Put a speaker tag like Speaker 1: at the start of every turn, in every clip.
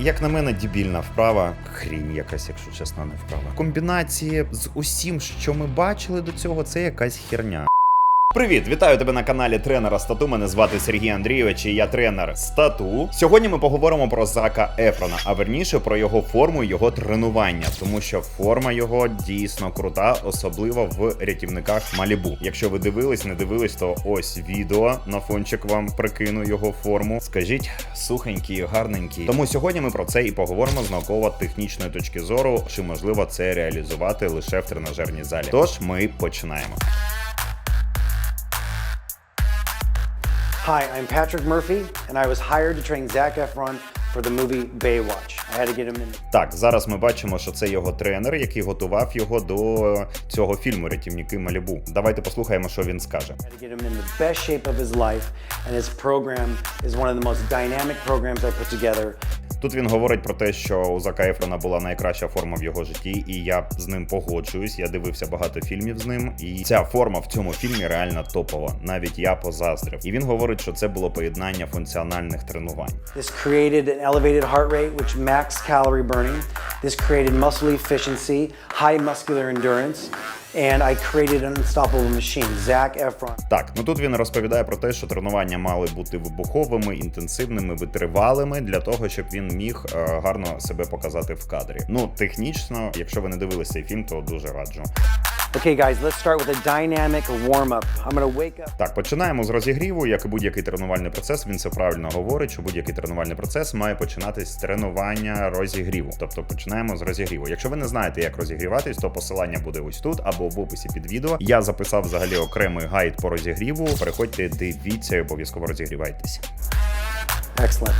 Speaker 1: як на мене, дебільна вправа. Хрінь якась, якщо чесно, не вправа. Комбінації з усім, що ми бачили до цього, це якась херня. Привіт, вітаю тебе на каналі тренера стату. Мене звати Сергій Андрійович, і я тренер стату. Сьогодні ми поговоримо про Зака Ефрона, а верніше про його форму і його тренування, тому що форма його дійсно крута, особливо в рятівниках Малібу. Якщо ви дивились, не дивились, то ось відео на фончик вам прикину його форму. Скажіть, сухенький, гарненький. Тому сьогодні ми про це і поговоримо з науково-технічної точки зору, чи можливо це реалізувати лише в тренажерній залі. Тож ми починаємо.
Speaker 2: Hi, I'm Patrick Murphy, and I was hired to train Zach Efron for the movie Baywatch. I had to get him in.
Speaker 1: Так, зараз ми бачимо, що це його тренер, який готував його до цього фільму Рятівники Малібу. Давайте послухаємо, що він скаже.
Speaker 2: I had to get him in the best shape of his life, and his program is one of the most dynamic programs I put together.
Speaker 1: Тут він говорить про те, що у Зака Ефрона була найкраща форма в його житті, і я з ним погоджуюсь. Я дивився багато фільмів з ним, і ця форма в цьому фільмі реально топова. Навіть я позаздрив. І він говорить, що це було поєднання функціональних тренувань.
Speaker 2: This created an elevated heart rate, which max calorie burning. This created muscle efficiency, high muscular endurance, and I created an unstoppable machine, Zach Efron.
Speaker 1: Так, ну тут він розповідає про те, що тренування мали бути вибуховими, інтенсивними, витривалими для того, щоб він міг е, гарно себе показати в кадрі. Ну, технічно, якщо ви не дивилися цей фільм, то дуже раджу.
Speaker 2: Okay, guys, let's start with a dynamic warm up. I'm gonna wake up.
Speaker 1: Так, починаємо з розігріву. Як і будь-який тренувальний процес, він це правильно говорить, що будь-який тренувальний процес має починатись з тренування розігріву. Тобто починаємо з розігріву. Якщо ви не знаєте, як розігріватись, то посилання буде ось тут або в описі під відео. Я записав взагалі окремий гайд по розігріву. Переходьте, дивіться і обов'язково розігрівайтесь.
Speaker 2: Excellent.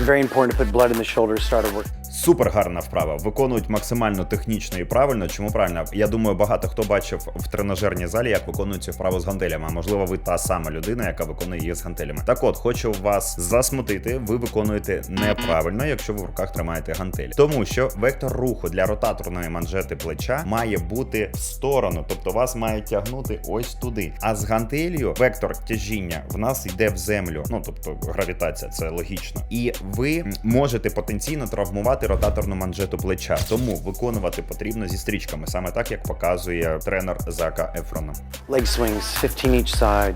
Speaker 2: Very important to put blood in the shoulders, start a work.
Speaker 1: Супер гарна вправа. Виконують максимально технічно і правильно. Чому правильно? Я думаю, багато хто бачив в тренажерній залі, як виконують цю вправу з гантелями. А можливо, ви та сама людина, яка виконує її з гантелями. Так от, хочу вас засмутити. Ви виконуєте неправильно, якщо ви в руках тримаєте гантелі. Тому що вектор руху для ротаторної манжети плеча має бути в сторону, тобто вас має тягнути ось туди. А з гантелью вектор тяжіння в нас йде в землю. Ну тобто гравітація, це логічно. І ви можете потенційно травмувати ротаторну манжету плеча. Тому виконувати потрібно зі стрічками, саме так як показує тренер Зака Ефрона.
Speaker 2: Leg swings, 15 each side,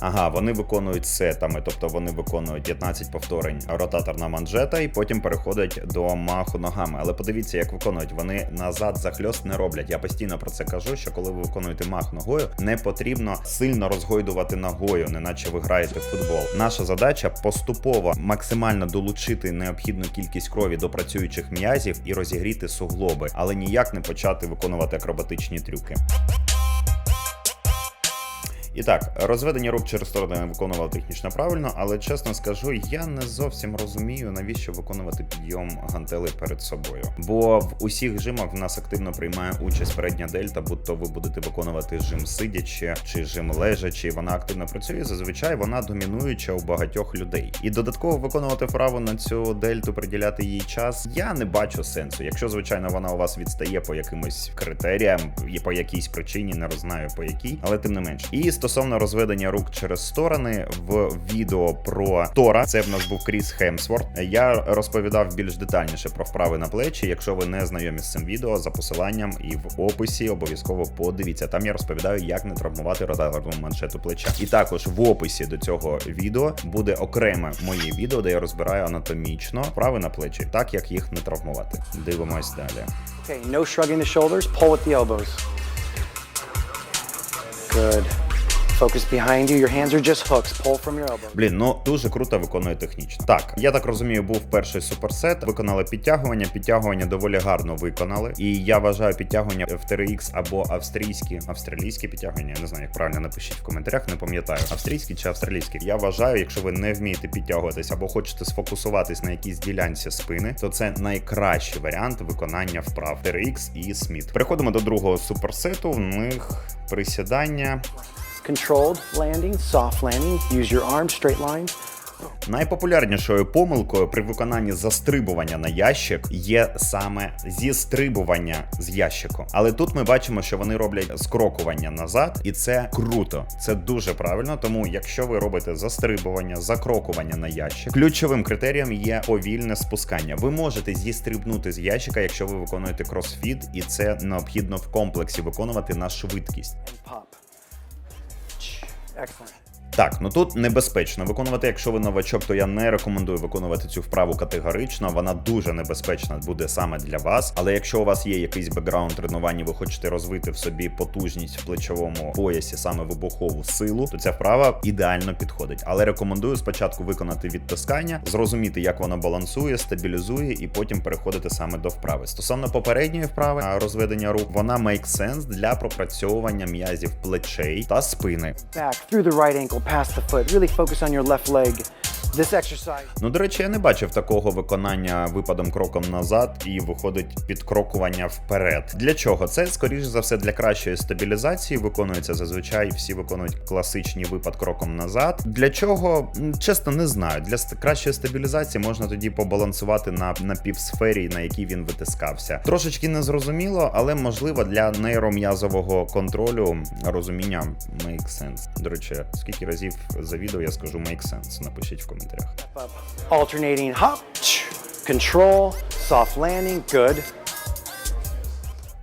Speaker 1: Ага, вони виконують сетами, тобто вони виконують 15 повторень ротаторна манжета, і потім переходять до маху ногами. Але подивіться, як виконують. Вони назад захльост не роблять. Я постійно про це кажу. Що коли ви виконуєте мах ногою, не потрібно сильно розгойдувати ногою, неначе ви граєте в футбол. Наша задача поступово максимально долучити необхідну кількість крові до працюючих м'язів і розігріти суглоби, але ніяк не почати виконувати акробатичні трюки. І так, розведення рук через сторони я технічно правильно, але чесно скажу, я не зовсім розумію, навіщо виконувати підйом гантелей перед собою. Бо в усіх жимах в нас активно приймає участь передня дельта, будь то ви будете виконувати жим сидячи чи жим лежачи. Вона активно працює. Зазвичай вона домінуюча у багатьох людей. І додатково виконувати вправу на цю дельту, приділяти їй час. Я не бачу сенсу. Якщо звичайно вона у вас відстає по якимось критеріям, по якійсь причині, не знаю по якій, але тим не менш. І стосовно розведення рук через сторони в відео про Тора, це в нас був Кріс Хемсворт. Я розповідав більш детальніше про вправи на плечі. Якщо ви не знайомі з цим відео, за посиланням і в описі обов'язково подивіться. Там я розповідаю, як не травмувати ротаторну маншету плеча. І також в описі до цього відео буде окреме моє відео, де я розбираю анатомічно вправи на плечі, так як їх не травмувати. Дивимось далі.
Speaker 2: Okay, no shrugging the shoulders, pull with the elbows. Good. Focus behind you. Your hands are just hooks. Pull from your elbows.
Speaker 1: Блін, ну дуже круто виконує технічно. Так, я так розумію, був перший суперсет. Виконали підтягування. Підтягування доволі гарно виконали. І я вважаю підтягування FTRX або австрійські, австралійські підтягування. Я не знаю, як правильно напишіть в коментарях, не пам'ятаю. Австрійські чи австралійські. Я вважаю, якщо ви не вмієте підтягуватись або хочете сфокусуватись на якійсь ділянці спини, то це найкращий варіант виконання вправ TRX і Сміт. Переходимо до другого суперсету. В них присідання.
Speaker 2: Controlled landing, soft landing. Use your arms, straight lines,
Speaker 1: Найпопулярнішою помилкою при виконанні застрибування на ящик є саме зістрибування з ящику. Але тут ми бачимо, що вони роблять скрокування назад, і це круто. Це дуже правильно. Тому, якщо ви робите застрибування, закрокування на ящик, ключовим критерієм є повільне спускання. Ви можете зістрибнути з ящика, якщо ви виконуєте кросфіт, і це необхідно в комплексі виконувати на швидкість.
Speaker 2: Excellent.
Speaker 1: Так, ну тут небезпечно виконувати. Якщо ви новачок, то я не рекомендую виконувати цю вправу категорично. Вона дуже небезпечна буде саме для вас. Але якщо у вас є якийсь бекграунд тренування, ви хочете розвити в собі потужність в плечовому поясі, саме вибухову силу, то ця вправа ідеально підходить. Але рекомендую спочатку виконати відтискання, зрозуміти, як воно балансує, стабілізує, і потім переходити саме до вправи. Стосовно попередньої вправи розведення рук, вона make sense для пропрацьовування м'язів плечей та спини.
Speaker 2: Back through the right ankle, past the foot. Really focus on your left leg. This
Speaker 1: Ну, до речі, я не бачив такого виконання випадом кроком назад і виходить підкрокування вперед. Для чого? Це скоріш за все для кращої стабілізації виконується зазвичай. Всі виконують класичний випад кроком назад. Для чого? Чесно, не знаю. Для кращої стабілізації можна тоді побалансувати на, на півсфері, на якій він витискався. Трошечки незрозуміло, але можливо для нейром'язового контролю розуміння make sense. До речі, скільки разів за відео я скажу make sense? Напишіть в коментарях.
Speaker 2: Alternating hop, control, soft landing. Good.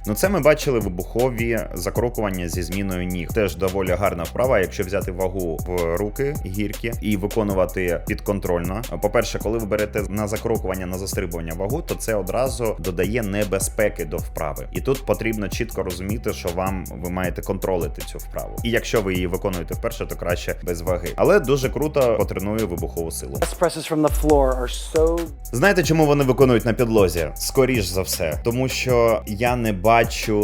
Speaker 1: Ну, це ми бачили вибухові закрокування зі зміною ніг. Теж доволі гарна вправа, якщо взяти вагу в руки гіркі і виконувати підконтрольно. По-перше, коли ви берете на закрокування на застрибування вагу, то це одразу додає небезпеки до вправи. І тут потрібно чітко розуміти, що вам ви маєте контролити цю вправу. І якщо ви її виконуєте вперше, то краще без ваги. Але дуже круто потренує вибухову силу. Знаєте, чому вони виконують на підлозі? Скоріш за все, тому що я не бачу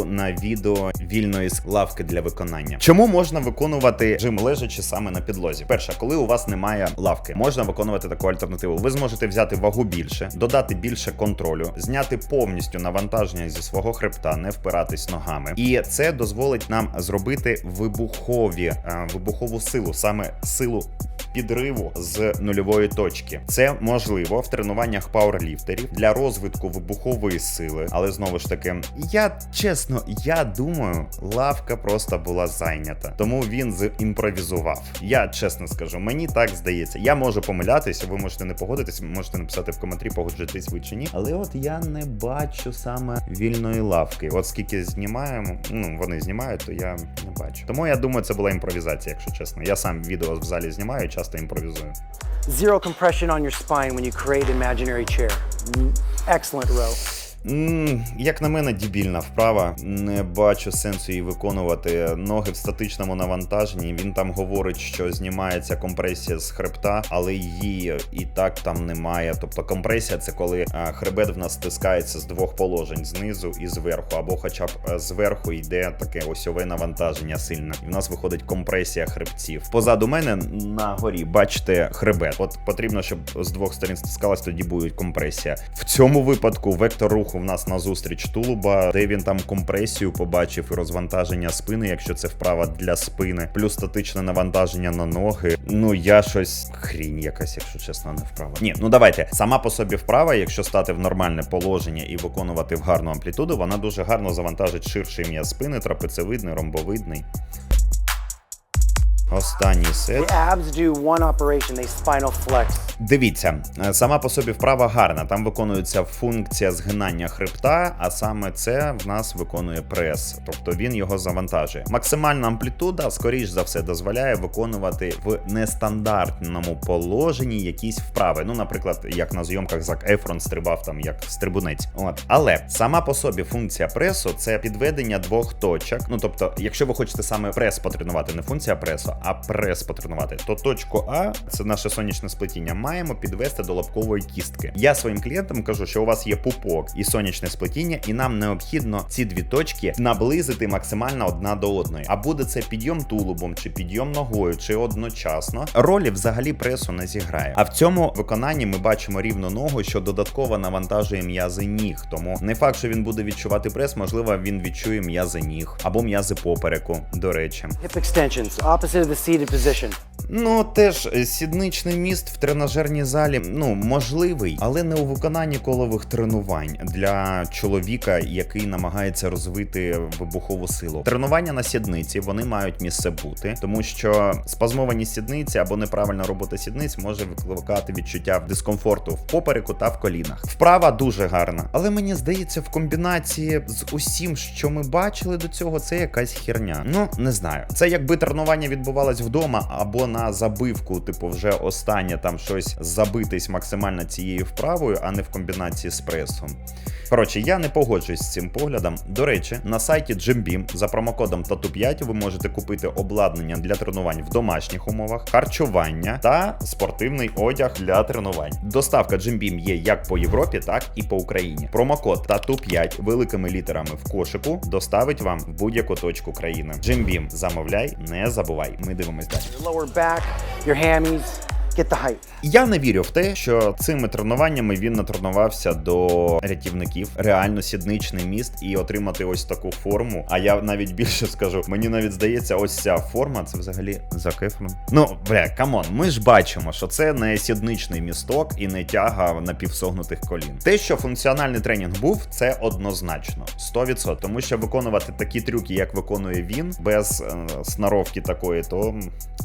Speaker 1: на відео вільної лавки для виконання. Чому можна виконувати жим лежачи саме на підлозі? Перше, коли у вас немає лавки, можна виконувати таку альтернативу. Ви зможете взяти вагу більше, додати більше контролю, зняти повністю навантаження зі свого хребта, не впиратись ногами, і це дозволить нам зробити вибухові е, вибухову силу, саме силу підриву з нульової точки. Це можливо в тренуваннях пауерліфтерів для розвитку вибухової сили. Але знову ж таки, я чесно, я думаю, лавка просто була зайнята, тому він зімпровізував. Я чесно скажу, мені так здається. Я можу помилятися, ви можете не погодитись, можете написати в коментарі, погоджуєтесь ви чи ні. Але от я не бачу саме вільної лавки. От скільки знімаємо, ну вони знімають, то я не бачу. Тому я думаю, це була імпровізація, якщо чесно. Я сам відео в залі знімаю, часто імпровізую.
Speaker 2: zero compression on your spine when you create imaginary chair. Excellent row.
Speaker 1: Як на мене, дебільна вправа. Не бачу сенсу її виконувати. Ноги в статичному навантаженні. Він там говорить, що знімається компресія з хребта, але її і так там немає. Тобто компресія це коли хребет в нас стискається з двох положень: знизу і зверху, або хоча б е, зверху йде таке осьове навантаження сильне. І в нас виходить компресія хребців. Позаду мене на горі бачите хребет. От потрібно, щоб з двох сторін стискалась, тоді буде компресія. В цьому випадку вектор руху в нас назустріч тулуба, де він там компресію побачив і розвантаження спини, якщо це вправа для спини, плюс статичне навантаження на ноги. Ну я щось хрінь якась, якщо чесно, не вправа. Ні, ну давайте. Сама по собі вправа, якщо стати в нормальне положення і виконувати в гарну амплітуду, вона дуже гарно завантажить ширший м'яз спини, трапецевидний, ромбовидний.
Speaker 2: Spinal flex.
Speaker 1: Дивіться, е, сама по собі вправа гарна. Там виконується функція згинання хребта, а саме це в нас виконує прес, тобто він його завантажує. Максимальна амплітуда, скоріш за все, дозволяє виконувати в нестандартному положенні якісь вправи. Ну, наприклад, як на зйомках Зак Ефрон стрибав там як стрибунець. От але сама по собі функція пресу це підведення двох точок. Ну тобто, якщо ви хочете саме прес потренувати, не функція пресу, а прес потренувати, то точку А це наше сонячне сплетіння. Маємо підвести до лобкової кістки. Я своїм клієнтам кажу, що у вас є пупок і сонячне сплетіння, і нам необхідно ці дві точки наблизити максимально одна до одної. А буде це підйом тулубом, чи підйом ногою, чи одночасно. Ролі взагалі пресу не зіграє. А в цьому виконанні ми бачимо рівну ногу, що додатково навантажує м'язи ніг. Тому не факт, що він буде відчувати прес, можливо, він відчує м'язи ніг або м'язи попереку. До речі.
Speaker 2: Hip extensions, opposite the seated position.
Speaker 1: Ну, теж е, сідничний міст в тренажерній залі ну можливий, але не у виконанні колових тренувань для чоловіка, який намагається розвити вибухову силу. Тренування на сідниці вони мають місце бути, тому що спазмовані сідниці або неправильна робота сідниць може викликати відчуття дискомфорту в попереку та в колінах. Вправа дуже гарна, але мені здається, в комбінації з усім, що ми бачили до цього, це якась херня. Ну не знаю. Це якби тренування відбувалось вдома або на забивку, типу, вже останнє там щось забитись максимально цією вправою, а не в комбінації з пресом. Коротше, я не погоджуюсь з цим поглядом. До речі, на сайті JimBeam за промокодом TATU5 ви можете купити обладнання для тренувань в домашніх умовах, харчування та спортивний одяг для тренувань. Доставка JimBeam є як по Європі, так і по Україні. Промокод TATU5 великими літерами в кошику доставить вам в будь-яку точку країни. JimBeam, замовляй, не забувай. Ми дивимось далі.
Speaker 2: Your lower back, your hammies. Height.
Speaker 1: Я не вірю в те, що цими тренуваннями він натренувався до рятівників, реально сідничний міст і отримати ось таку форму. А я навіть більше скажу, мені навіть здається, ось ця форма це взагалі за кефром. Ну бля, камон, ми ж бачимо, що це не сідничний місток і не тяга напівсогнутих колін. Те, що функціональний тренінг був, це однозначно 100%. Тому що виконувати такі трюки, як виконує він, без е, сноровки такої, то.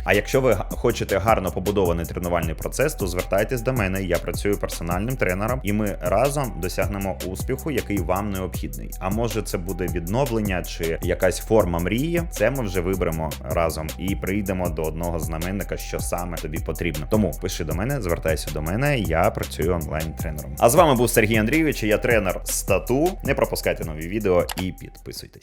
Speaker 1: А якщо ви хочете гарно побудований тренувальний процес, то звертайтесь до мене. Я працюю персональним тренером, і ми разом досягнемо успіху, який вам необхідний. А може, це буде відновлення чи якась форма мрії. Це ми вже виберемо разом і прийдемо до одного знаменника, що саме тобі потрібно. Тому пиши до мене, звертайся до мене. Я працюю онлайн тренером. А з вами був Сергій Андрійович. Я тренер стату. Не пропускайте нові відео і підписуйтесь.